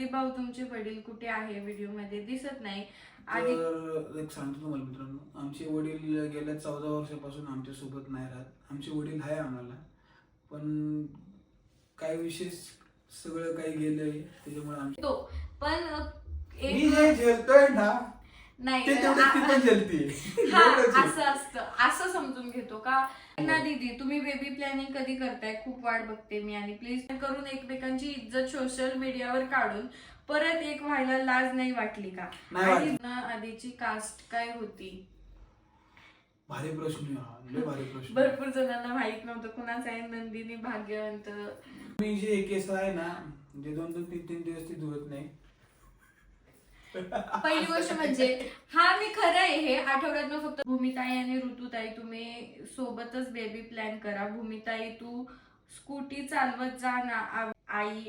संदीप भाऊ तुमचे वडील कुठे आहे व्हिडिओमध्ये? दिसत नाही. तर एक सांगतो तुम्हाला मित्रांनो. आमचे वडील गेल्या चौदा वर्षापासून आमच्यासोबत नाही राहत. आमचे वडील आहे आम्हाला. पण काय विशेष सगळं काही गेलंय त्याच्यामुळे आमचे तो पण मी एक जे झेलतोय ना नाही ते तेवढं ती पण झेलते हा असं असतं. असं समजून घेतो का? ना दीदी तुम्ही बेबी प्लॅनिंग कधी करताय? खूप वाट बघते मी आणि प्लीज करून एकमेकांची इज्जत सोशल मीडियावर काढून परत एक व्हायला लाज नाही वाटली का? नाही आणि वाटली. ना आधीची कास्ट काय होती? भारी प्रश्न आहे हा. लय भारी प्रश्न भरपूर जणांना माहीत नव्हतं. कुणाचं आहे? नंदिनी भाग्यवंत. मी जे केस आहे ना जे दोन दोन तीन तीन दिवस ती धुवत नाही. पहिली गोष्ट म्हणजे हा मी खरं आहे हे आठवड्यातनं फक्त भूमिताई आणि ऋतुताई तुम्ही सोबतच बेबी प्लॅन करा. भूमिताई तू स्कूटी चालवत जा ना. आ- आई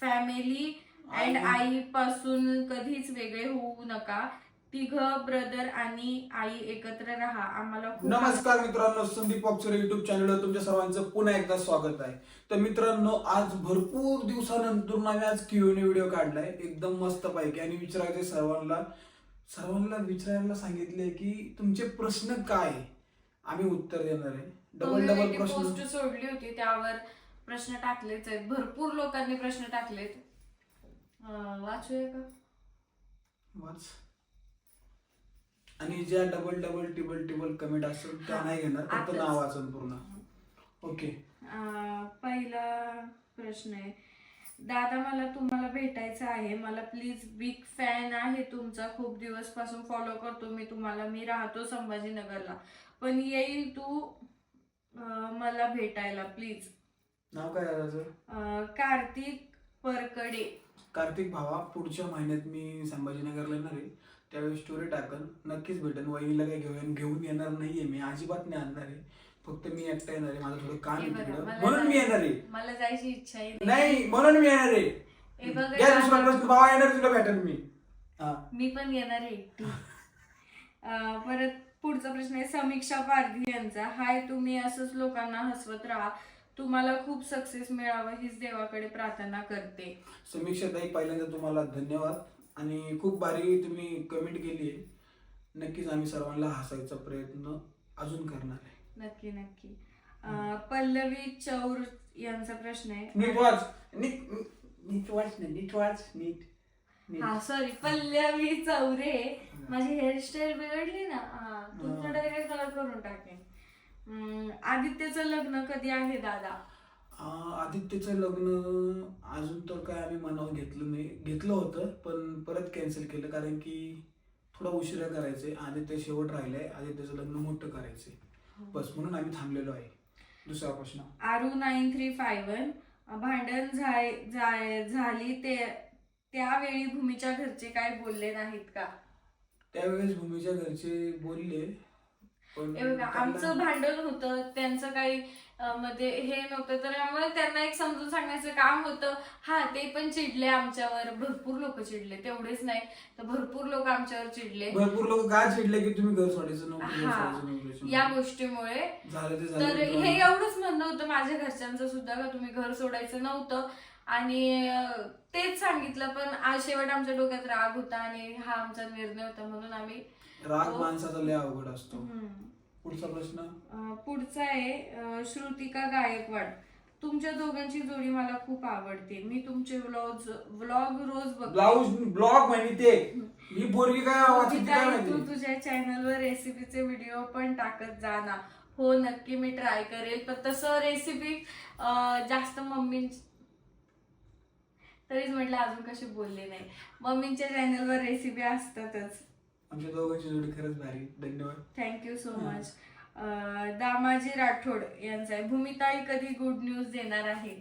फॅमिली अँड आई- आई पासून कधीच वेगळे होऊ नका. तिघ ब्रदर आणि आई एकत्र राहा. आम्हाला खूप नमस्कार मित्रांनो संदीप पॉक्सर युट्यूब चॅनलवर तुमच्या सर्वांचं पुन्हा एकदा स्वागत आहे. तर मित्रांनो आज भरपूर दिवसानंतर आम्ही आज क्यूने व्हिडिओ काढलाय. एकदम मस्त पैकी. आणि विचारायचे सर्वांना सर्वांना विचारायला सांगितले की तुमचे प्रश्न काय? आहे? आम्ही उत्तर देणार आहे. डबल डबल प्रश्न. पोस्ट सोडली होती त्यावर प्रश्न टाकलेच आहेत. भरपूर लोकांनी प्रश्न टाकलेत. अं, वाचूया का? वाच. आणि ज्या double double triple triple comment असेल त्या नाही घेणार फक्त. नाव वाचून पूर्ण. ओके. पहिला प्रश्न आहे. दादा मला तुम्हाला भेटायचं आहे. मला प्लीज बिग फॅन आहे तुमचा. खूप दिवसपासून फॉलो करतो मी तुम्हाला. मी राहतो संभाजीनगरला. पण येईल तू मला भेटायला प्लीज नाव काय कार्तिक परकडे. कार्तिक भावा पुढच्या महिन्यात मी संभाजीनगरला येणार आहे. त्यावेळी स्टोरी टाकन. नक्कीच भेटेन. वहिनीला काही घेऊन घेऊन येणार नाहीये मी. अजिबात नाही आणणार आहे. फक्त मी एकटा येणार आहे. माझं थोडं काम हे आहे बघा, तिकडं. मला म्हणून मी येणार आहे. मला जायची इच्छा आहे नाही म्हणून मी येणार आहे. हे बघा, येणार तुला भेटेन मी. हा. मी पण येणार आहे एकटी. अं, परत पुढचा प्रश्न आहे समीक्षा पारधी यांचा. हाय तुम्ही असंच लोकांना हसवत राहा. तुम्हाला खूप सक्सेस मिळावं हीच देवाकडे प्रार्थना करते. समीक्षा ताई पहिल्यांदा तुम्हाला धन्यवाद. आणि खूप भारी तुम्ही कमेंट केली आहे. नक्कीच आम्ही सर्वांना हसायचा प्रयत्न अजून करणार आहे. नक्की नक्की. अं, पल्लवी चौर यांचा प्रश्न आहे. नीट वाच. नीट नीट वाच ना नीट वाच नीट नीट. हा सॉरी पल्लवी चौरे माझी हेअरस्टाईल बिघडली ना हा तुमचं हा. डायरेक्ट कलर करून टाकेन अं, आदित्यचं लग्न कधी आहे दादा? आदित्यचं लग्न अजून तर काय आम्ही मनावर घेतलं नाही. घेतलं होतं पण परत कॅन्सल केलं कारण की थोडा उशिरा करायचंय. आदित्य शेवट राहिलंय. आदित्यचं लग्न मोठं करायचंय. बस म्हणून आम्ही थांबलेलो आहे. दुसरा प्रश्न. आरू नाईन थ्री फाय वन भांडण झाय- झाय- झाली ते त्यावेळी भूमीच्या घरचे काय बोलले नाहीत का? त्यावेळेस भूमीच्या घरचे बोलले पण हे बघा त्यांना- आमचं भांडण होतं त्यांचं काही मध्ये हे नव्हतं तर त्यामुळे त्यांना एक समजून सांगण्याचं काम होतं हा ते पण चिडले आमच्यावर भरपूर लोक चिडले तेवढेच नाही तर भरपूर लोक आमच्यावर चिडले भरपूर लोक काय चिडले की तुम्ही घर सोडायचं हा. या गोष्टीमुळे तर हे. एवढंच म्हणणं होतं माझ्या घरच्यांचं सुद्धा का तुम्ही घर सोडायचं नव्हतं आणि तेच सांगितलं पण आज शेवट आमच्या डोक्यात राग होता आणि हा आमचा निर्णय होता म्हणून आम्ही राग. माणसाचा लय अवघड असतो. पुढचा प्रश्न? अं, पुढचा आहे अं, श्रुतिका गायकवाड. तुमच्या दोघांची जोडी मला खूप आवडते. मी तुमचे व्लॉग व्लॉग रोज बघते. ब्लाऊज ब्लॉग माहिती ते. ही पोरगी काय तू माहिती? तुझ्या चॅनलवर रेसिपीचे व्हिडिओ पण टाकत जा ना. हो नक्की मी ट्राय करेल. पण तसं रेसिपी जास्त मम्मी तरीच म्हटलं अजून कशी बोलले नाही. मम्मींच्या चॅनलवर रेसिपी असतातच. आमच्या दोघांची जोडी खरंच भारी. धन्यवाद. Thank you so much Damaji Rathod यांचा आहे. भूमिताई कधी गुड न्यूज देणार आहे?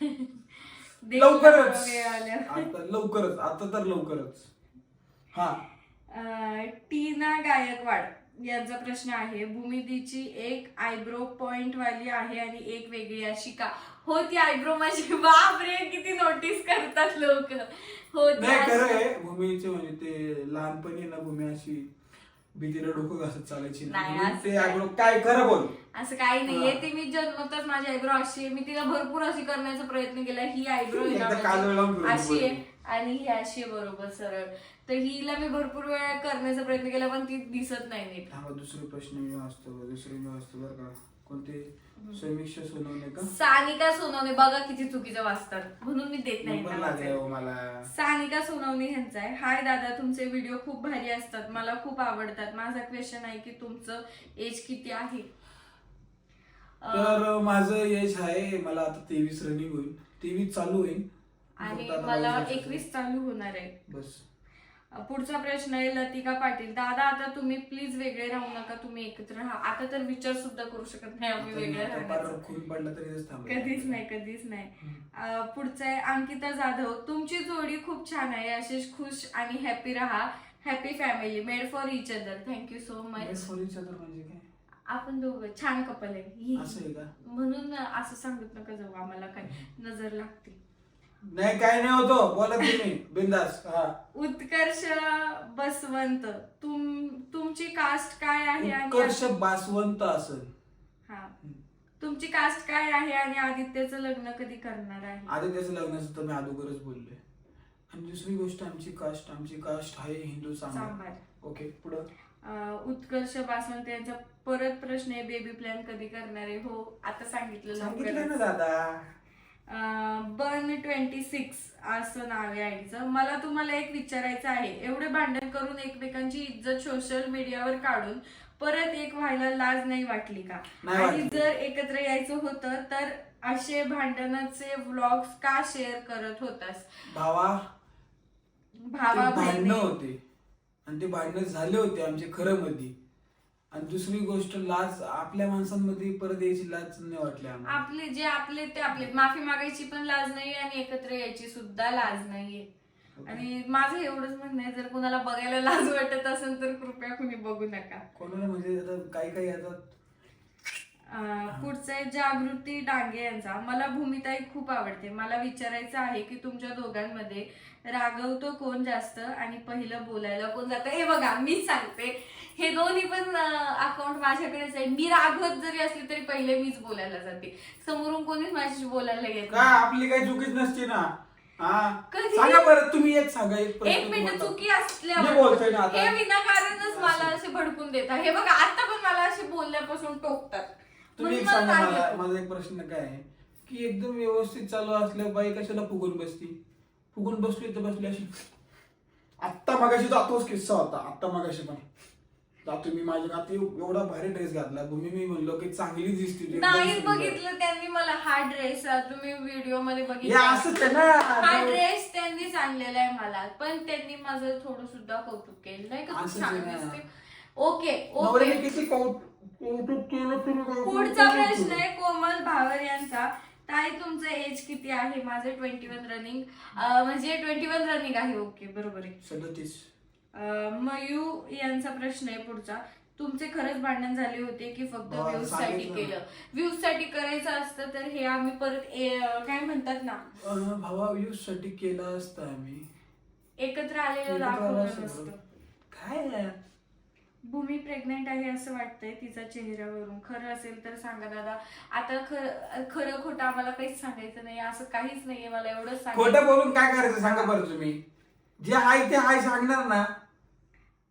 लवकरच. वेळ आल्यावर. आता लवकरच. आता तर लवकरच. हा. अं, टीना गायकवाड यांचा प्रश्न आहे. भूमितीची एक आयब्रो पॉइंट वाली आहे आणि एक वेगळी अशी का? हो ती आयब्रो माझी. बाप रे किती नोटीस करतात लोक. हो ती नाही खरं अशी- आहे भूमीचे म्हणजे ते लहानपणी ना भूमी अशी भीतीला डोकं घासत चालायची ना. नाही, म्हणून असं ते काय. खरं बोल. असं काही नाहीये हा. ते मी जन्मताच माझी आयब्रो अशी आहे. मी तिला भरपूर अशी करण्याचा प्रयत्न केला. ही आयब्रो एकदा काजळ लावून फिरवली अशी आहे. आणि ही अशी आहे बरोबर सरळ. तर हिला मी भरपूर वेळा करण्याचा प्रयत्न केला पण ती दिसत नाही नीट. दुसरे प्रश्न मी वाचतो दुसरे मी वाचतो बरं का. कोणते? समीक्षा सोनवणे का? सानिका सोनवणे बघा किती चुकीचं वाचतात. म्हणून मी देत नाही नंबर त्यांना लागले वाचायला. हो मला. सानिका सोनवणे यांचा आहे. हाय दादा तुमचे व्हिडिओ खूप भारी असतात. मला खूप आवडतात. माझा क्वेश्चन आहे की तुमचं एज किती आहे? अं, तर माझं एज आहे मला आता तेवीस रनिंग होईल. तेवीस चालू होईल. आणि फक्त आता मला बावीस वर्षाचं. एकवीस चालू होणार आहे. बस. पुढचा प्रश्न आहे लतिका पाटील. दादा आता तुम्ही प्लीज वेगळे राहू नका तुम्ही एकत्र राहा. आता तर विचार सुद्धा करू शकत नाही आम्ही वेगळे राहण्याचा. कधीच नाही कधीच नाही. पुढचं आहे अंकिता जाधव. तुमची जोडी खूप छान आहे अशीच खुश आणि हॅपी राहा. Happy family made for each other thank you so much for each other म्हणजे काय? आपण दोघं छान कपल आहे. म्हणून असं सांगत नका जाऊ आम्हाला काय नजर लागते. नाही काय नाही होतो. बोला तुम्ही. बिंदास. हा. उत्कर्ष बसवंत. तुम तुमची कास्ट काय आहे आणि उत्कर्ष बासवंत असेल. हा. तुमची कास्ट काय आहे आणि आदित्यचं लग्न कधी करणार आहे? आधी त्याचं लग्नाचं तर मी अगोदरच बोललोय. आणि दुसरी गोष्ट आमची कास्ट आमची कास्ट आहे हिंदू सांबार सांबार ओके पुढं? अं, उत्कर्ष बासवंत यांचा परत प्रश्न आहे बेबी प्लॅन कधी करणार आहे? हो आता सांगितलं सांगितलं लवकरच. ना दादा. बर्न ट्वेंटी सिक्स असं नाव आहे आईचं. मला तुम्हाला एक विचारायचं आहे. एवढे भांडण करून एकमेकांची इज्जत सोशल मीडियावर काढून परत एक व्हायला लाज नाही वाटली का? आणि. जर एकत्र यायचं होतं तर असे भांडणाचे व्लॉग्स का शेअर करत होतास? भावा भावा भांडणं होते. आणि ते भांडणं झाले होते आमचे खरं मध्ये आणि दुसरी गोष्ट लाज आपल्या माणसांमध्ये परत यायची लाज नाही वाटली आम्हाला. आपले जे आपले ते आपले माफी मागायची पण लाज नाही आणि एकत्र यायची सुद्धा लाज नाहीये. आणि माझं एवढंच म्हणणं आहे जर कोणाला बघायला लाज वाटत असेल तर कृपया कुणी बघू नका. कोणाला म्हणजे आता काही काही आता पुढचं आहे जागृती डांगे यांचा. मला भूमिताई खूप आवडते. मला विचारायचं आहे की तुमच्या दोघांमध्ये रागवतो कोण जास्त आणि पहिलं बोलायला कोण जातं? हे बघा मी सांगते. हे दोन्ही पण अकाउंट माझ्याकडेच आहे मी रागवत जरी असली तरी पहिले मीच बोलायला जाते. समोरून कोणीच माझ्याशी बोलायला येत काय नाही. आपली काही चुकीच नसते ना. हा? कधी? सांगा बरं तुम्ही एक सांगा एक प्रश्न एक मिनिट तुम्हाला. चुकी मी असल्यावर. बोलतोय ना आता. हे विनाकारणच मला असे. भडकून देतात. हे बघा आता पण मला असे बोलण्यापासून टोकतात. तुम्ही एक सांगा मला. माझा एक प्रश्न काय आहे? की एकदम व्यवस्थित चालू असल्या बाई कशाला फुगून बसती? फुगून बसली तर बसली अशी. आत्ता मगाशी तो तोच किस्सा होता आत्ता मगाशी पण. जातो मी माझ्या आता एवढा भारी ड्रेस घातला. भूमी मी म्हणलो की चांगली दिसते तू, एकदम नाही सुंदर. बघितलं त्यांनी मला हा ड्रेस तुम्ही व्हिडिओमध्ये हे बघितला. असंच आहे ना हा ड्रेस त्यांनीच आणलेला आहे मला. पण त्यांनी माझं थोडं सुद्धा कौतुक केलं. नाही का? असंच आहे ना. ओके नवऱ्याने ओके किती कौतुक केलं तरी काय पुढचा प्रश्न. आहे कोमल भावर यांचा. ताई तुमचं एज किती आहे? माझं ट्वेंटी वन रनिंग म्हणजे ट्वेंटी वन रनिंग आहे. ओके बरोबर आहे. सदतीस. अं, मयू यांचा प्रश्न आहे पुढचा. तुमचे खरंच भांडण झाले होते की फक्त व्ह्यूजसाठी सांगितलं. केलं? व्ह्यूजसाठी करायचं असतं तर हे आम्ही परत ए- काय म्हणतात ना? अं, भावा यूजसाठी केला असता आम्ही. एकत्र आलेलं दाखवलं असतं नसतं. काय आहे? भूमी प्रेग्नेंट आहे असं वाटतंय तिच्या चेहऱ्यावरून. खरं असेल तर सांगा दादा. आता खरं खरं खोटं आम्हाला काहीच सांगायचं नाही. असं काहीच नाहीये मला एवढंच खोटं सांगायचं बोलून काय करायचं सांगा बरं तुम्ही. जे आहे ते आहे सांगणार ना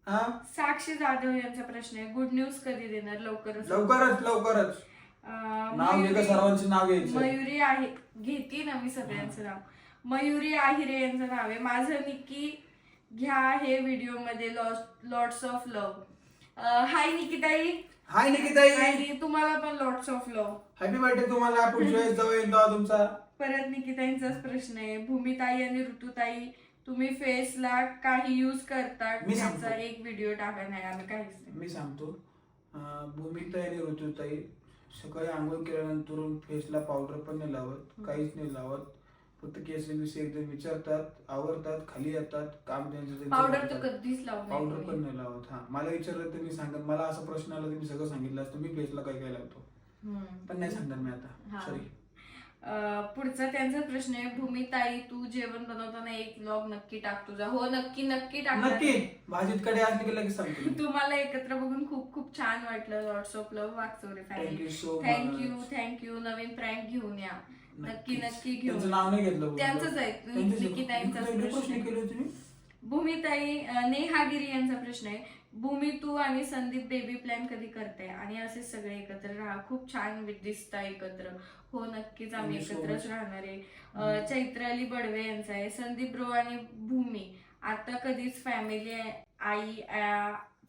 हा? साक्षी जाधव यांचा प्रश्न आहे. गुड न्यूज कधी देणार? लवकरच. लवकरच लवकरच. अं, नाव घे का मयुरी- सर्वांचे नाव घ्यायचं. मयुरी आहे. घेते ना मी सगळ्यांचं नाव. मयुरी आहिरे यांचं नाव आहे. माझं निकी घ्या हे व्हिडिओमध्ये लॉट्स ऑफ लव्ह हाय निकिताई. हाय निकिताई. आणि तुम्हाला पण lots of love happy birthday तुम्हाला पुढच्या वेळेस येईल तेव्हा तुमचा. परत निकिताईंचाच प्रश्न आहे. भूमिताई आणि ऋतुताई तुम्ही फेसला काही युज करता मी सांगतो. त्याचा एक व्हिडिओ टाका नाही आम्ही काहीच नाही. मी सांगतो. अं, भूमिताई आणि ऋतुताई सकाळी आंघोळ केल्यानंतर फेसला पावडर पण नाही लावत काहीच नाही लावत. फक्त केस बिस एकदम विचारतात आवरतात खाली येतात काम त्यांचं पावडर तर. कधीच लावू पावडर पण नाही लावत हा. मला विचारलं तर मी सांगत मला असा प्रश्न आला तर मी सगळं सांगितलं असतं मी फेसला काय काय लावतो. पण नाही सांगणार मी आता. सॉरी पुढचा त्यांचा प्रश्न आहे भूमिताई तू जेवण बनवताना एक ब्लॉग नक्की टाक तुझा. हो नक्की नक्की टाकणार. नक्की. भाजीत कडे असली की लगेच सांगतो तुम्हाला एकत्र बघून खूप खूप छान वाटलं. Of love Waghchore family thank you thank you Naveen prank घेऊन या. नक्की नक्की घेऊन. त्यांचं नाव नाही घेतलं त्यांचंच आहे. निकिताईंचा प्रश्न. केले तुम्ही? भूमिताई नेहागिरी यांचा प्रश्न आहे. भूमी तू आणि संदीप बेबी प्लॅन कधी करताय? आणि असे सगळे एकत्र राहा. खूप छान दिसता एकत्र. हो नक्कीच आम्ही एकत्रच. राहणार आहे. अं, चैत्राली बडवे यांचा आहे. संदीप ब्रो आणि भूमी. आता कधीच फॅमिली आई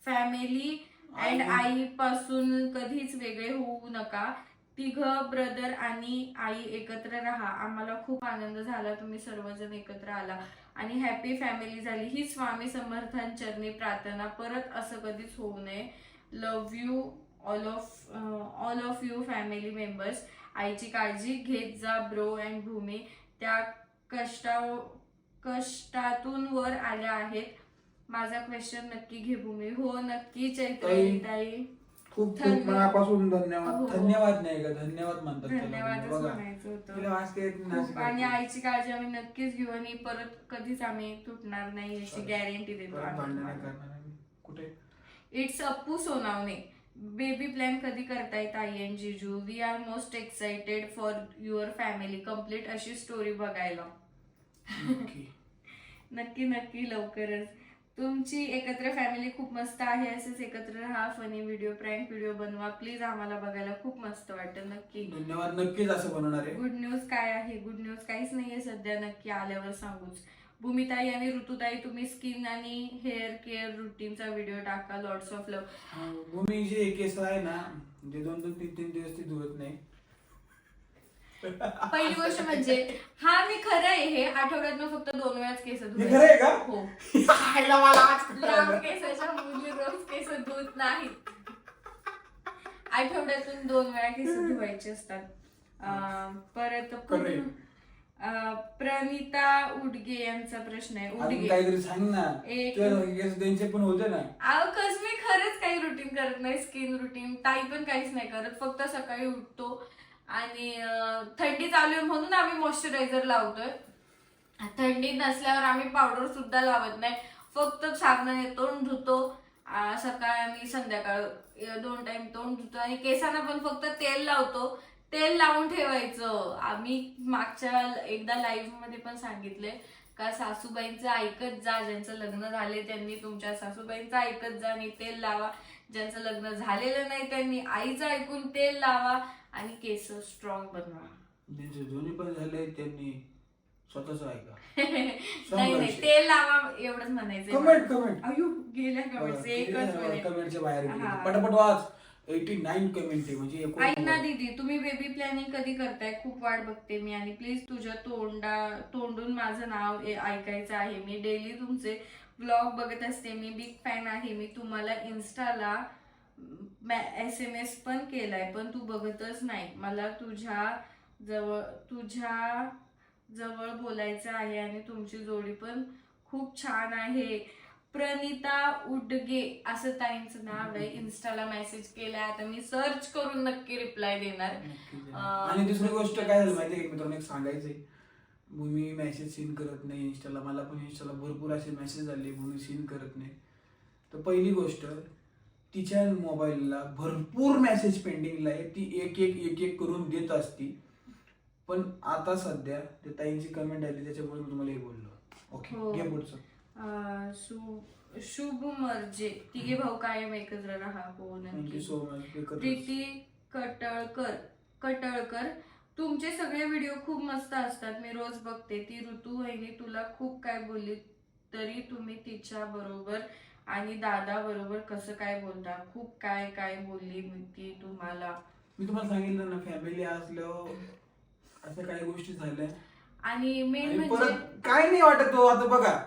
फॅमिली अँड. आई पासून कधीच वेगळे होऊ नका. तिघ ब्रदर आणि आई एकत्र राहा. आम्हाला खूप आनंद झाला तुम्ही सर्वजण एकत्र आला. आणि हॅपी फॅमिली झाली. ही स्वामी समर्थांचरणी प्रार्थना. परत असं कधीच होऊ नये. Love you all of all of you family members आईची काळजी घेत जा ब्रो अँड भूमी. त्या कष्टा कष्टातून वर आल्या आहेत. माझा क्वेश्चन नक्की घे भूमी. हो नक्की चैत्राली ताई. खूप खूप धन्यवाद. मनापासून धन्यवाद हो. धन्यवाद नाही का धन्यवाद म्हणतात त्याला. धन्यवादच बघा म्हणायचं होतं तिला वाचता येत नाही असं खूप आणि. आईची काळजी आम्ही नक्कीच घेऊ आणि परत कधीच आम्ही तुटणार नाही याची चालेल. गॅरंटी देतो परत भांडण नाही आम्ही करणार आम्ही. कुठे it's Appu Sonawane baby plan कधी करतायत आई and जिजू we are most excited for your family complete अशी स्टोरी बघायला नक्की. नक्की नक्की लवकरच तुमची एकत्र फॅमिली खूप मस्त आहे असेच एकत्र राहा फनी व्हिडिओ प्रँक व्हिडिओ बनवा. प्लीज आम्हाला बघायला खूप मस्त वाटतं नक्की. धन्यवाद नक्कीच असं बनवणार आहे. गुड न्यूज काय आहे? गुड न्यूज काहीच नाहीये सध्या नक्की आल्यावर सांगूच. भूमिताई आणि ऋतुताई तुम्ही स्किन आणि हेअर केअर रुटीनचा व्हिडिओ टाका लॉर्ड्स ऑफ लव्ह भूमी जे केस आहे ना म्हणजे दोन दोन तीन तीन दिवस ती धुवत नाही. पहिली गोष्ट म्हणजे हा मी खरं आहे हे आठवड्यातनं फक्त दोन वेळाच केस हे धुवायचे. खरं आहे का? हो. खायला मला आज लांब कळालं. केसाच्या मुली रोज केस धुत नाहीत. आठवड्यातून दोन वेळा केस धुवायचे असतात. अं, परत खरं आहे. अं, प्रणिता उडगे यांचा प्रश्न आहे. अजून उडगे. काहीतरी सांग ना. एक- केस त्यांचे पण होते ना. अहो कस मी खरंच काही रुटीन करत नाही स्किन रुटीन ताई पण काहीच नाही करत. फक्त सकाळी उठतो. आणि थंडी चालू आहे म्हणून आम्ही मॉइश्चरायझर लावतोय. थंडी नसल्यावर आम्ही पावडर सुद्धा लावत नाही. फक्त साबणाने तोंड धुतो. सकाळ आणि संध्याकाळ दोन टाइम तोंड धुतो. आणि केसांना पण फक्त तेल लावतो. तेल लावून ठेवायचं. आम्ही मागच्या एकदा लाईव्हमध्ये पण सांगितले का सासूबाईंचं ऐकत जा. ज्यांचं लग्न झाले त्यांनी तुमच्या सासूबाईंचं ऐकत जा आणि तेल लावा. ज्यांचं लग्न झालेलं नाही त्यांनी आईचं ऐकून तेल लावा. आणि केस स्ट्रॉंग बनवा ज्यांचे दोन्ही पण झाले त्यांनी स्वतःच ऐका. नाही नाही तेल लावा एवढंच म्हणायचं कमेंट कमेंट. अयो गेल्या कमेंट एकच मिनिट. कमेंटच्या बाहेर गेले. हा. पटापट वाच. एटी नाईन कमेंट आहे म्हणजे ऐक ना दीदी तुम्ही बेबी प्लॅनिंग कधी करताय? खूप वाट बघते मी. आणि प्लीज तुझ्या तोंडा तोंडून माझं नाव ए- ऐकायचं आहे. मी डेली तुमचे ब्लॉग बघत असते. मी बिग फॅन आहे. मी तुम्हाला इन्स्टाला एस एम एस पण केलाय पण तू बघतच नाही. मला तुझ्या जवळ तुझ्या जवळ बोलायचं आहे आणि तुमची जोडी पण खूप छान आहे. प्रणिता उडगे असं ताईंचं नाव आहे. इन्स्टाला मेसेज केलाय. आता मी सर्च करून नक्की रिप्लाय देणार. आणि दुसरी गोष्ट काय झालं माहिती आहे मित्रांनो एक सांगायचंय. भूमी मेसेज सीन करत नाही इंस्टाला मला पण इंस्टाला भरपूर असे मेसेज आले भूमी सीन करत नाही. तर पहिली गोष्ट तिच्या मोबाईलला भरपूर मेसेज पेंडिंगला आहे. ती एक एक एक एक करून देत असती. पण आता सध्या ते ताईंची कमेंट आली त्याच्यामुळे मी तुम्हाला हे बोललो. ओके हो. घे पुढचं. अं, शु- शुभ मर्जे. तिघे भाऊ कायम एकत्र राहा हो थँक्यू नक्की सो मच प्रीती कटळकर कटळकर तुमचे सगळे व्हिडिओ खूप मस्त असतात. मी रोज बघते. ती ऋतू वहिनी तुला खूप काय बोलली तरी तुम्ही तिच्या बरोबर आणि दादा बरोबर कसं काय बोलता खूप काय काय बोलली ती तुम्हाला? मी तुम्हाला सांगितलं ना फॅमिली असल्यावर अशा काही गोष्टी झाल्या. आणि मेन आणि म्हणजे परत काय नाही वाटत तो आता बघा.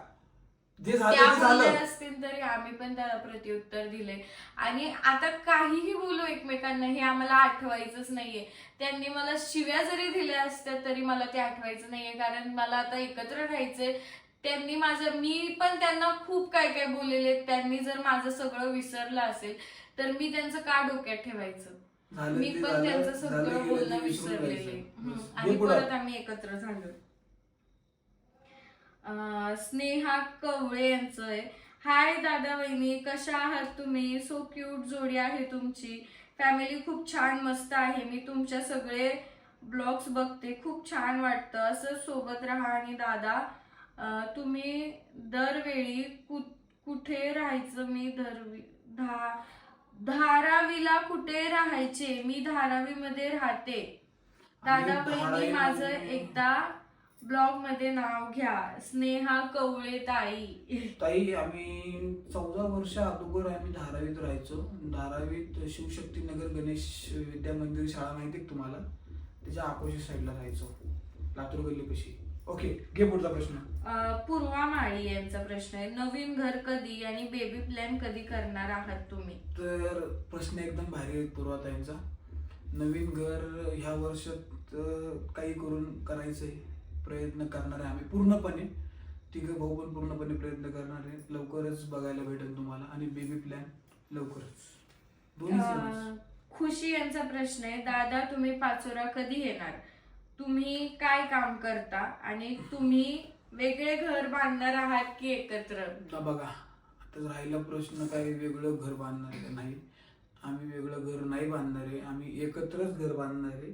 जे झालं त्या ते झालं. बोलल्या असतील तरी आम्ही पण त्याला प्रत्युत्तर दिले आणि आता काहीही बोलू एकमेकांना हे आम्हाला आठवायचंच नाहीये. त्यांनी मला शिव्या जरी दिल्या असत्या तरी मला ते आठवायचं नाहीये. कारण मला आता एकत्र राहायचंय. त्यांनी माझं मी पण त्यांना खूप काय काय बोललेले त्यांनी जर माझं सगळं विसरलं असेल तर मी त्यांचं का डोक्यात ठेवायचं? मी पण त्यांचं सगळं बोलणं विसरलेले. आणि. परत आम्ही एकत्र झालो. स्नेहा कवळे यांचं आहे. हाय दादा वहिनी कशा आहात तुम्ही? सो क्यूट जोडी आहे तुमची. फॅमिली खूप छान मस्त आहे. मी तुमच्या सगळे ब्लॉग्स बघते. खूप छान वाटतं. असं सोबत राहा आणि दादा. तुम्ही दरवेळी कु कुठे राहायचं? मी दरवी धा धारावीला कुठे राहायचे? मी धारावीमध्ये राहते. दादा बहिणी धारावी- माझं एकदा ब्लॉगमध्ये नाव घ्या. स्नेहा कवळे ताई ताई आम्ही चौदा वर्ष अगोदर आम्ही धारावीत राहायचो. धारावीत शिवशक्ती नगर गणेश विद्या मंदिर शाळा माहिती तुम्हाला? त्याच्या अपोजिट साईडला राहायचो. लातूर गल्लीपाशी. ओके घे पुढचा प्रश्न. अं, पूर्वा माळी यांचा प्रश्न आहे. नवीन घर कधी आणि बेबी प्लॅन कधी करणार आहात तुम्ही? तर प्रश्न एकदम भारी आहे पूर्वाताईंचा नवीन घर ह्या वर्षात अं, काही करून करायचंय प्रयत्न करणार आहे आम्ही पूर्णपणे. तिघं भाऊ पण पूर्णपणे प्रयत्न करणार आहे. लवकरच बघायला भेटेल तुम्हाला आणि बेबी प्लॅन लवकरच. दोन्ही सेमच. अं, खुशी यांचा प्रश्न आहे. दादा तुम्ही पाचोरा कधी येणार? तुम्ही काय काम करता आणि तुम्ही वेगळे घर बांधणार आहात की एकत्र? आता बघा आता राहिला प्रश्न काही वेगळं घर बांधणार का नाही? आम्ही वेगळं घर नाही बांधणार आहे आम्ही एकत्रच घर बांधणार आहे.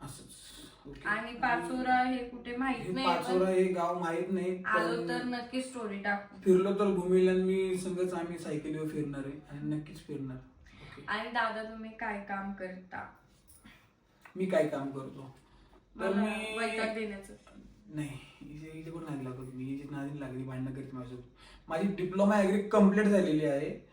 असंच. ओके? आणि पाचोरा हे कुठे माहीत हे नाही पाचोरा पण हे गाव माहीत नाही आलो पण तर नक्की स्टोरी टाकू. फिरलो तर भूमीला मी संगच आम्ही सायकलीवर फिरणार आहे आणि नक्कीच फिरणार. ओके. आणि दादा तुम्ही काय काम करता? मी काय काम करतो? तर मला मी वैताग देण्याचं. नाही नाही लागत मी नादी लागली भांडणं करते माझ्यासोबत. माझी डिप्लोमा ॲग्री कंप्लीट झालेली आहे.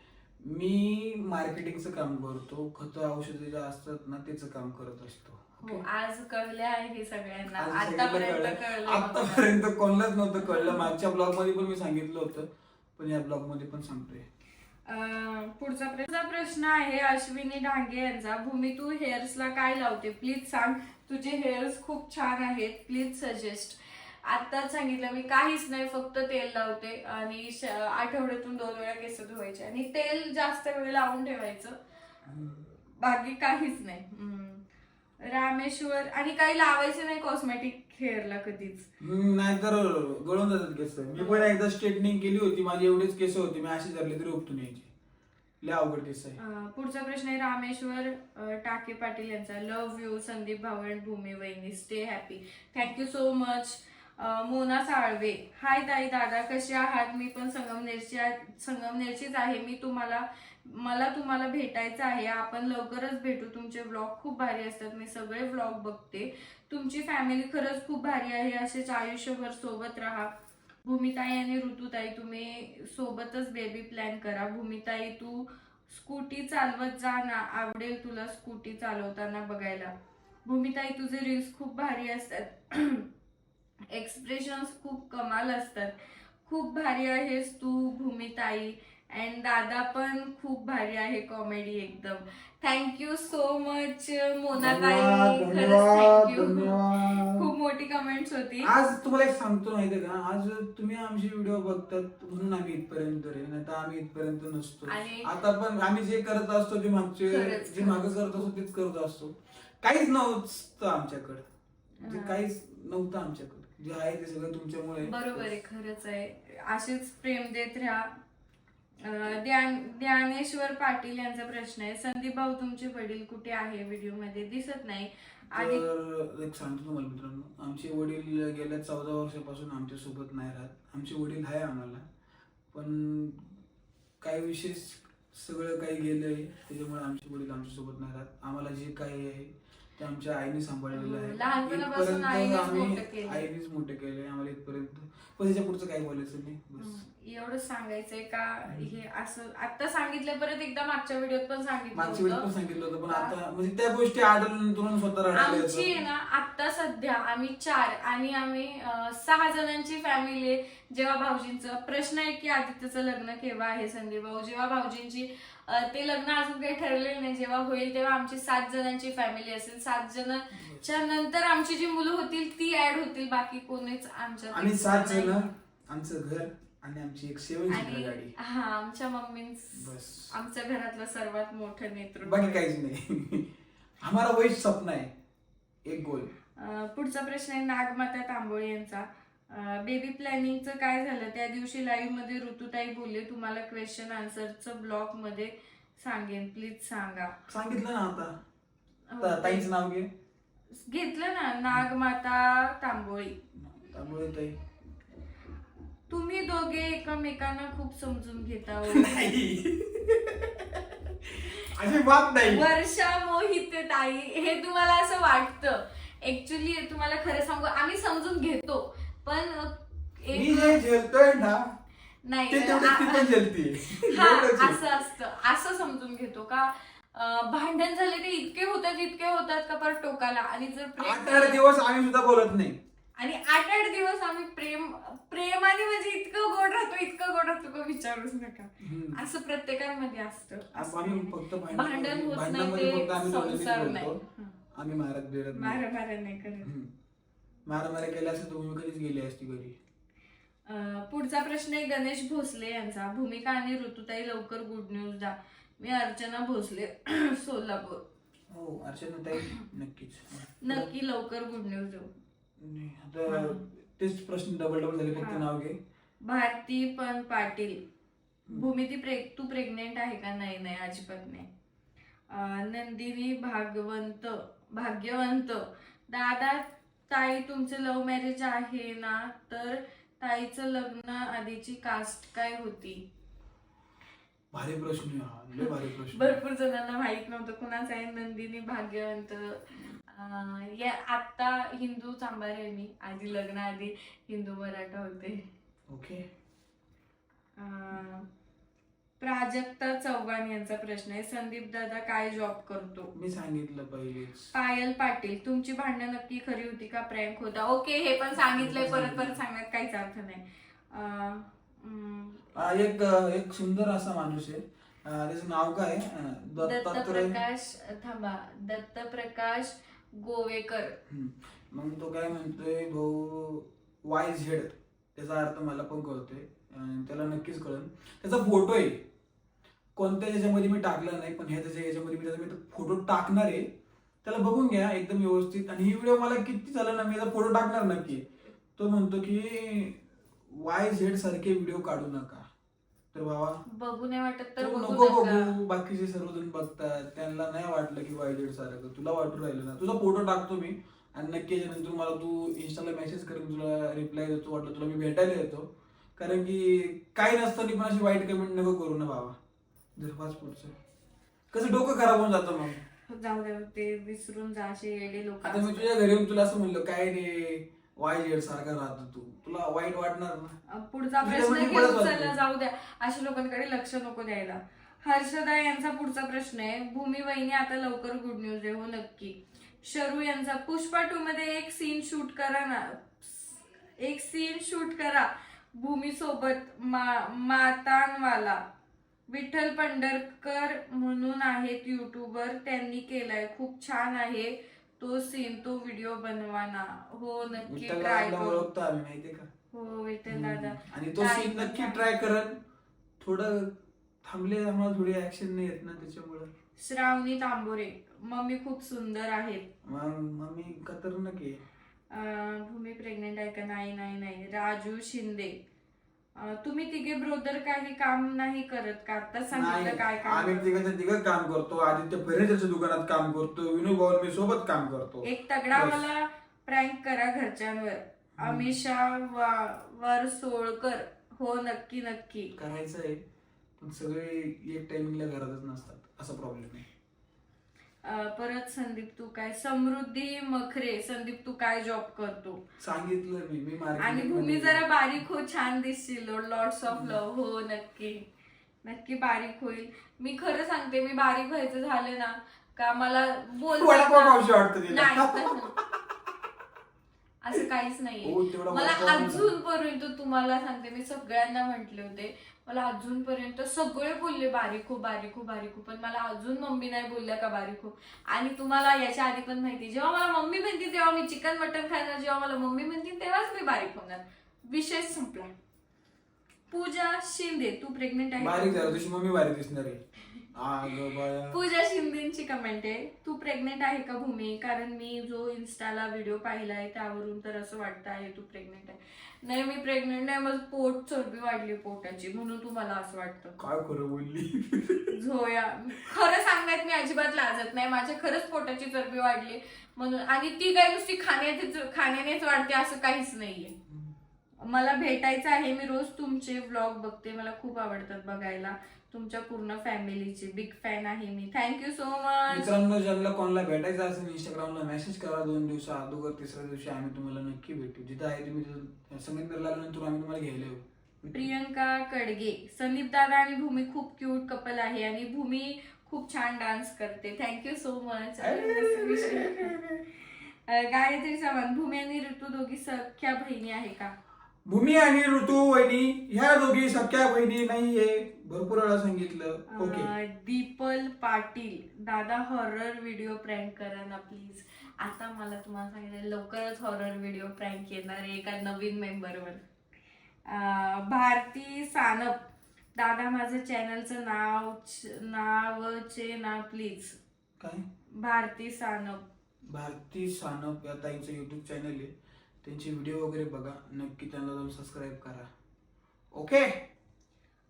मी मार्केटिंगचं काम करतो. खतं औषधे जे असतात ना त्याचं काम करत असतो. हो? आज कळले आहे हे सगळ्यांना. आज सगळ्यांना आतापर्यंत कळलं. कळले आतापर्यंत कोणालाच नव्हतं कळलं. मागच्या ब्लॉगमध्ये पण मी सांगितलं होतं. पण या ब्लॉगमध्ये पण सांगतोय. अं, पुढचा प्रश्न प्रश्न आहे अश्विनी डांगे यांचा. भूमी तू हेअर्सला काय लावते? प्लीज सांग. तुझे हेअर्स खूप छान आहेत. प्लीज सजेस्ट आत्ताच सांगितलं मी काहीच नाही फक्त तेल लावते. आणि आठवड्यातून दोन वेळा केस धुवायचे. आणि तेल जास्त वेळ लावून ठेवायचं. बाकी काहीच नाही. हम्म. रामेश्वर आणि काही लावायचं नाही कॉस्मेटिक हेअरला कधीच. नाहीतर गळून जातात केस. मी पण एकदा स्ट्रेटनिंग केली होती. माझी एवढेच केस होती. मी अशी धरली तरी उपटून यायची. लय अवघड केस आहे. अं, पुढचा प्रश्न आहे रामेश्वर अं, टाके पाटील यांचा. लव्ह यू संदीप भावंड भूमी वहिनी stay happy thank you so much Mona Salve. Hi ताई दादा कसे आहात? मी पण संगमनेरची संगमनेरचीच आहे. मी तुम्हाला मला तुम्हाला भेटायचं आहे. आपण लवकरच भेटू. तुमचे व्लॉग खूप भारी असतात. मी सगळे व्लॉग बघते. तुमची फॅमिली खरंच खूप भारी आहे. असेच आयुष्यभर सोबत राहा. भूमिताई आणि ऋतुताई तुम्ही सोबतच बेबी प्लॅन करा. भूमिताई तू स्कूटी चालवत जा ना. आवडेल तुला स्कूटी चालवताना बघायला. भूमिताई तुझे रील्स खूप भारी असतात. एक्सप्रेशन्स खूप कमाल असतात. खूप भारी आहेस तू भूमिताई. अँड दादा पण खूप भारी आहे कॉमेडी एकदम. थँक्यू सो मच मोनाताई खरंच थँक्यू मोठी कमेंट्स होती. आज तुम्हाला एक सांगतो माहितीये का? आज तुम्ही आमची व्हिडिओ बघतात म्हणून आम्ही इथपर्यंत रे नाही तर आम्ही इथपर्यंत नसतो. आणि- आता पण आम्ही जे करत असतो जे मागचे खरंच, जे मागं करत असतो तेच करत असतो. काहीच नव्हतं आमच्याकडे. जे हा. काहीच नव्हतं आमच्याकडे. जे आहे ते सगळं तुमच्यामुळे. बरोबर आहे खरंच आहे. असेच प्रेम देत राहा. अं, ज्ञानेश्वर पाटील यांचा प्रश्न आहे संदीप भाऊ तुमचे वडील कुठे आहे? व्हिडिओमध्ये दिसत नाही. आधी तर एक सांगतो तुम्हाला मित्रांनो आमचे वडील गेल्या चौदा वर्षापासून आमच्यासोबत नाही राहत. आमचे वडील आहे आम्हाला. पण काही विशेष सगळं काही गेलं आहे त्याच्यामुळे आमचे वडील आमच्यासोबत नाही राहत. आम्हाला जे काही आहे ते आमच्या आईने सांभाळलेलं आहे. लहानपणापासून इथपर्यंत आईनेच आम्ही मोठं. आईनेच मोठे केले आम्हाला इथपर्यंत पण त्याच्या पुढचं काही बोलायचं नाही. बस. एवढं सांगायचंय का? हे असं आता सांगितलं परत एकदा मागच्या व्हिडिओत पण सांगितलं मागच्या वेळेस पण होतं सांगितलं होतं पण? आता म्हणजे त्या गोष्टी आढळल्यानंतर स्वतः आमची आहे. ना आता सध्या आम्ही चार आणि आम्ही अं, सहा जणांची फॅमिली आहे. जेव्हा भाऊजींचं प्रश्न आहे की आदित्यचं लग्न केव्हा आहे संदीप भाऊ? जेव्हा भाऊजींची ते लग्न अजून काही ठरलेलं नाही. जेव्हा होईल तेव्हा आमची सात जणांची फॅमिली असेल. सात जणांच्या नंतर आमची जी मुलं होतील ती ऍड होतील. बाकी कोणीच आमच्या आम्ही सात जण आमचं घर आणि आमची एक सेवन आणि गाडी हा आमच्या मम्मी बस. आमच्या घरातलं सर्वात मोठं नेतृत्व. बाकी काहीच नाही. हमारा वही सपना है एक गोल. अं, पुढचा प्रश्न आहे नागमाता तांबोळे यांचा. बेबी प्लॅनिंगचं काय झालं? त्या दिवशी लाईव्हमध्ये ऋतुताई बोलले तुम्हाला क्वेश्चन आन्सरचं ब्लॉगमध्ये सांगेन. प्लीज सांगा. सांगितलं ना आता. हो, ताईचं नाव घे. घेतलं ना. नागमाता तांबोळी. त्यामुळे ताई. तुम्ही दोघे एकमेकांना खूप समजून घेता हो. नाही. वर्षा मोहिते ताई हे तुम्हाला असं वाटतं. ऍक्च्युली तुम्हाला खरं सांगू आम्ही समजून घेतो. पण मी एक जे झेलतोय ना नाही ते तेवढं ती पण आ- झेलते हा एवढंच आहे. असं असतं असं समजून घेतो का अं, भांडण झाले ते इतके होतात इतके होतात का पर टोकाला आणि जर प्रेम आठ आठ दिवस आम्ही सुद्धा बोलत नाही आणि आठ आठ दिवस आम्ही प्रेम प्रेमाने म्हणजे इतकं गोड राहतो इतकं गोड राहतो का विचारूच नका हम्म. असं प्रत्येकामध्ये असतं आम्ही फक्त भांडण- भांडण होत नाही भांडणामध्ये ते फक्त आम्ही दोघांनीच संसार बोलतो. नाही हं. आम्ही बिरत नाही. मारा मारा नाही करत हम्म. मारा मारा केल्या असं तुम्ही कधीच गेली असती घरी? अं, पुढचा प्रश्न आहे गणेश भोसले यांचा. भूमिका आणि ऋतुताई लवकर गुड न्यूज द्या. मी अर्चना भोसले सोलापूर. हो अर्चना ताई नक्कीच. नक्की लवकर गुड न्यूज देऊ. नाही, आता तेच प्रश्न डबल डबल झाले फक्त हा. नाव घे. भारती पण पाटील. भूमिती प्रे तू प्रेग्नेंट आहे का? नाही नाही अजिबात नाही. अं, नंदिनी भागवंत भाग्यवंत. दादा ताई तुमचं लव्ह मॅरेज आहे ना तर ताईचं लग्न आधीची कास्ट काय होती? भारी प्रश्न आहे हा लय भारी प्रश्न भरपूर जणांना माहीत नव्हतं कुणाचं आहे नंदिनी भाग्यवंत. अं, या आत्ता हिंदू चांभार आहे मी आधी लग्न आधी हिंदू मराठा होते. ओके अं, प्राजक्ता चव्हाण यांचा प्रश्न आहे. संदीप दादा काय जॉब करतो? मी सांगितलं पहिलेच. पायल पाटील तुमची भांडणं नक्की खरी होती का? प्रँक होता. ओके हे पण सांगितलंय. परत परत सांगण्यात काहीच अर्थ नाही. अं, हम्म, हा, एक एक सुंदर असा माणूस आहे. अं, त्याचं नाव काय आहे? अं, दत्त दत्तात्रय. प्रकाश थांबा. दत्त प्रकाश गोवेकर. हम्म. मग तो काय म्हणतोय? भाऊ वाय झेड त्याचा अर्थ मला पण कळतोय. त्याला नक्कीच कळेल. त्याचा फोटो आहे. कोणत्या याच्यामध्ये मी टाकला नाही पण ह्या त्याच्या याच्यामध्ये मी त्याचा मी फोटो टाकणार आहे. त्याला बघून घ्या एकदम व्यवस्थित. आणि ही व्हिडिओ मला किती झालं ना मी याचा फोटो टाकणार नक्की. तो म्हणतो की वाय झेड सारखे व्हिडिओ काढू नका. तर बाबा बघू नाही वाटत तर तू बघू नको बघू. बाकीचे सर्वजण बघतात. त्यांना नाही वाटलं की वाय झेड सारखं. तुला वाटून राहिलं ना. तुझा फोटो टाकतो मी. आणि नक्की याच्यानंतर मला तू इन्स्टाला मेसेज कर मी तुला रिप्लाय देतो. वाटलं तुला मी भेटायला येतो. कारण की काही नसताना पण अशी वाईट कमेंट नको करू ना बाबा जर पाच पुढचं. कसं डोकं खराब होऊन जातं मग. जाऊ द्या ते विसरून जा असे येडे लोक आता मी तुझ्या घरी येऊन तुला असं म्हणलं काय रे झेड सारखा राहतो तू. तुला वाईट वाटणार ना. पुढचा तुझ्या प्रश्न. जाऊ द्या. अशा लोकांकडे लक्ष नको द्यायला. हर्षदा यांचा पुढचा प्रश्न आहे भूमी वहिनी आता लवकर गुड न्यूज आहे. हो नक्की. शरू यांचा पुष्पा टू मध्ये एक सीन शूट करा ना. एक सीन शूट करा. भूमी सोबत मा, मातांवाला. विठ्ठल पंढरकर म्हणून आहेत युट्यूबर त्यांनी केलाय. खूप छान आहे तो सीन तो व्हिडिओ बनवा ना हो नक्की ट्राय ओळखतो आम्ही माहितीये का? हो विठ्ठल दादा. आणि तो सीन नक्की. ट्राय करन थोडं थांबले आम्हाला थोडी ऍक्शन नाही येत ना त्याच्यामुळं. श्रावणी तांबोरे. मम्मी खूप सुंदर आहेत. मम्मी खतरनाक आहे. अं, भूमी प्रेग्नेंट आहे का? नाही नाही नाही. राजू शिंदे. तुम्ही तिघे ब्रोदर काही काम नाही करत का? आता सांगितलं काय नाही काम? आम्ही तिघांच्या तिघं काम करतो. आदित्य फर्निचरच्या दुकानात काम करतो. विनू भाऊ मी सोबत काम करतो. एक तगडा बस. मला प्रँक करा घरच्यांवर. अमिषा वा- वरसोळकर हो नक्की नक्की. करायचं आहे पण सगळे एक टायमिंगला घरातच नसतात. असा प्रॉब्लेम आहे परत संदीप तू काय? समृद्धी मखरे संदीप तू काय जॉब करतो सांगितलं मी मी आणि भूमी मध्ये- जरा बारीक हो छान दिसशील लॉट्स ऑफ लव्ह हो नक्की. नक्की बारीक होईल. मी खरं सांगते मी बारीक व्हायचं झालं ना का मला बोल वडापाव खाऊशी वाटतं तिला. असं काहीच हो, नाहीये तेवढा मला वडापाव नाही. अजूनपर्यंत तुम्हाला सांगते मी सगळ्यांना म्हंटले होते मला अजूनपर्यंत सगळे बोलले बारीक हो बारीक हो बारीक हो पण मला अजून मम्मी नाही बोलल्या का बारीक? हो आणि तुम्हाला याच्या आधी पण माहिती जेव्हा मला मम्मी म्हणते तेव्हा मी चिकन मटन खाणार जेव्हा मला मम्मी म्हणते तेव्हाच मी बारीक होणार. विषय संपला. पूजा शिंदे तू प्रेग्नेंट आहे बारीक झालं तुझी मम्मी बारीक दिसणार आहे. पूजा शिंदेची कमेंट आहे. तू प्रेग्नेंट आहे का भूमी? कारण मी जो इन्स्टाला व्हिडिओ पाहिलाय त्यावरून तर असं वाटतं आहे तू प्रेग्नेंट आहे. नाही मी प्रेग्नेंट नाही माझं पोट चरबी वाढली पोटाची म्हणून तुम्हाला असं वाटतं. काय खरं बोलली? झोया. खरं सांगण्यात मी अजिबात लाजत नाही. माझ्या खरंच पोटाची चरबी वाढली. म्हणून आणि ती काय नुसती खाण्याचीच खाण्यानेच वाढते असं काहीच नाहीये. मला भेटायचं आहे मी रोज तुमचे व्लॉग बघते. मला खूप आवडतात बघायला. तुमच्या पूर्ण फॅमिलीची. बिग फॅन आहे मी. थँक्यू सो मच मित्रांनो ज्यांना कोणाला भेटायचं असेल इंस्टाग्रामला मेसेज करा दोन दिवसा अगोदर तिसऱ्या दिवशी आम्ही तुम्हाला नक्की भेटू. जिथं आहे तुम्ही तिथं. संगीतनगरला आल्यानंतर आम्ही तुम्हाला घ्यायला येऊ. प्रियंका कडगे. संदीप दादा आणि भूमी खूप क्यूट कपल आहे आणि भूमी खूप छान डान्स करते. Thank you so much Gayatri Chavan. Bhumi आणि ऋतू दोघी सख्या बहिणी आहे का? भूमी आणि ऋतू वहिनी ह्या दोघी सख्या बहिणी नाहीये. भरपूर वेळा सांगितलं. Okay um, Deepal Patil. दादा हॉरर व्हिडिओ प्रँक करा ना प्लीज आता मला तुम्हाला सांगितलं लवकरच हॉरर व्हिडिओ प्रँक येणार आहे एका नवीन मेंबरवर भारती सानप. दादा माझं चॅनलचं नाव नावचे ना प्लीज काय? भारती सानप. भारती सानप या ताईंचं युट्यूब चॅनल आहे. त्यांचे व्हिडिओ वगैरे बघा. नक्की त्यांना जाऊन सबस्क्राईब करा. ओके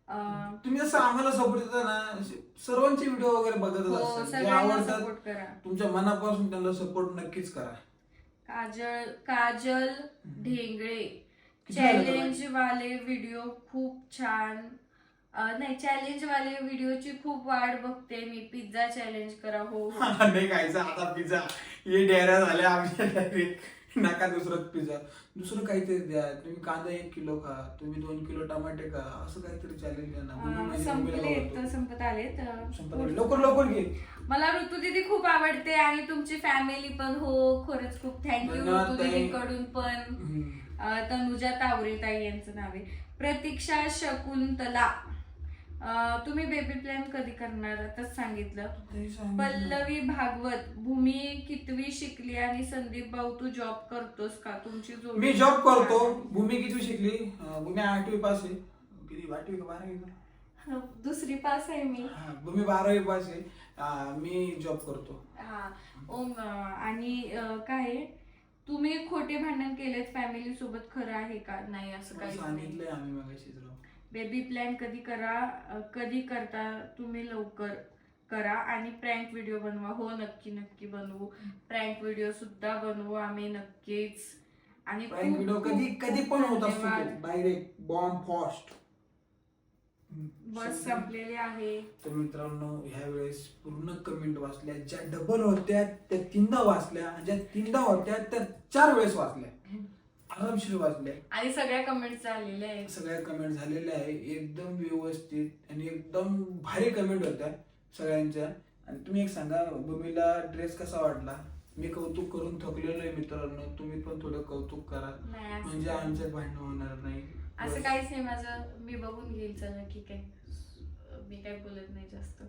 अं, तुम्ही जसं आम्हाला सपोर्ट देता ना सर्वांचे व्हिडिओ वगैरे बघतच हो असतात. जे सगळ्यांना आवडतात सपोर्ट करा. तुमच्या मनापासून त्यांना सपोर्ट नक्कीच करा. काजल काजल ढेंगळे. किती झाले चॅलेंज वाले व्हिडिओ खूप छान. अं, नाही चॅलेंज वाले व्हिडिओची खूप वाट बघते मी. पिझ्झा चॅलेंज करा हो हो. नाही खायचा आता पिझ्झा हे डेऱ्या झाल्या आमच्या direct. नका दुसरं पिझ्झा. दुसरं काहीतरी द्या. तुम्ही कांदा एक किलो खा. तुम्ही दोन किलो टमाटे खा. असं काहीतरी चॅलेंज द्या ना. भूमी अं, माझी संपले भूमीला तर. संपत आले तर. लवकर लवकर घे. मला ऋतू दिदी खूप आवडते आणि तुमची फॅमिली पण. हो खरंच खूप थँक्यू ऋतू. दिदी कडून पण. तनुजा तावरे ताई यांचं नाव आहे. प्रतीक्षा शकुंतला. तुम्ही बेबी प्लॅन कधी करणार? आताच सांगितलं. पल्लवी भागवत भूमी कितवी शिकली आणि संदीप भाऊ तू जॉब करतोस का? तुमची जोडी मी जॉब करतो. भूमी किती शिकली? भूमी आठवी पास आहे. किती आठवी का बारावी का? दुसरी पास आहे मी. हा, भूमी बारावी पास आहे. मी जॉब करतो. हा आणि काय आहे? तुम्ही खोटे भांडण केलेत फॅमिली सोबत खरं आहे का? नाही असं काही नाही. सांगितलंय आम्ही मगाशीच. बेबी प्लॅन कधी करा कधी करता तुम्ही लवकर करा आणि प्रँक व्हिडिओ बनवा. हो नक्की नक्की बनवू. प्रँक व्हिडिओ सुद्धा बनवू आम्ही नक्कीच. आणि व्हिडिओ कधी कधी पण होत. असतो डायरेक्ट बॉम्ब फॉस्ट बस संपलेली आहे. तर मित्रांनो ह्या वेळेस पूर्ण कमेंट वाचल्या. ज्या डबल होत्या त्या तीनदा वाचल्या. ज्या तीनदा होत्या त्या चार वेळेस वाचल्या. आरामशीर वाचल्या आणि सगळ्या कमेंट्स झालेल्या आहेत. सगळ्या कमेंट झालेल्या आहे. एकदम व्यवस्थित आणि एकदम भारी कमेंट होत्या सगळ्यांच्या. आणि तुम्ही एक सांगा भूमीला ड्रेस कसा वाटला? मी कौतुक करून थकलेलो आहे मित्रांनो. तुम्ही पण थोडं कौतुक करा. नाही असं म्हणजे काही- आमच्यात भांडण होणार नाही. असं. काहीच नाही. माझं मी बघून घेईल चला ठीक आहे. मी काही बोलत नाही जास्त.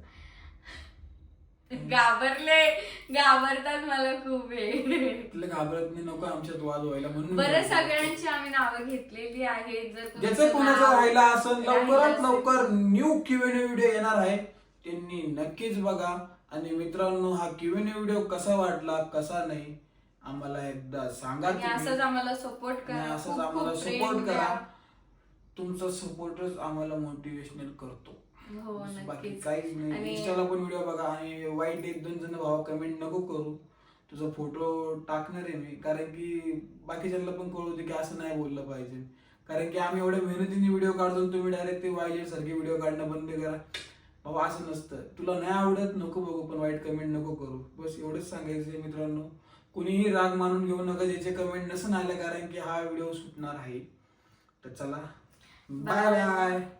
घाबरले. घाबरतात मला खूप हे. तुला घाबरत नाही नको आमच्यात वाद व्हायला म्हणून बरं सगळ्यांची आम्ही नावं घेतलेली आहेत. जर ज्याचं कोणाचं कोणाचं नाव राहिला असं राहिलं लवकरात असेल- लवकर न्यू क्यूएनए व्हिडिओ येणार आहे. त्यांनी नक्कीच बघा. आणि मित्रांनो हा क्यूएनए व्हिडिओ कसा वाटला कसा नाही आम्हाला एकदा सांगा आणि तुम्ही. असंच आम्हाला सपोर्ट आणि करा. असंच खूप आम्हाला खूप प्रेम सपोर्ट द्या. करा तुमचा सपोर्टच आम्हाला मोटिवेशनल करतो. हो बाकी नक्कीच. काहीच नाही. आणि- इंस्टाला पण व्हिडिओ बघा आणि वाईट एक दोन जण भावा कमेंट नको करू. तुझा फोटो टाकणार आहे मी. कारण की बाकीच्यांना पण कळू दे की असं नाही बोललं पाहिजे. कारण की आम्ही एवढ्या मेहनतीने व्हिडिओ काढतो आणि तुम्ही डायरेक्ट ते वाईट सारखे व्हिडिओ काढणं बंद करा. बाबा असं नसतं. तुला नाही आवडत नको बघू पण वाईट कमेंट नको करू. बस एवढंच सांगायचं मित्रांनो. कुणीही राग मानून घेऊ नका ज्याचे कमेंट नसून आले कारण की हा व्हिडिओ सुटणार आहे. तर चला. Bye Bye. बाय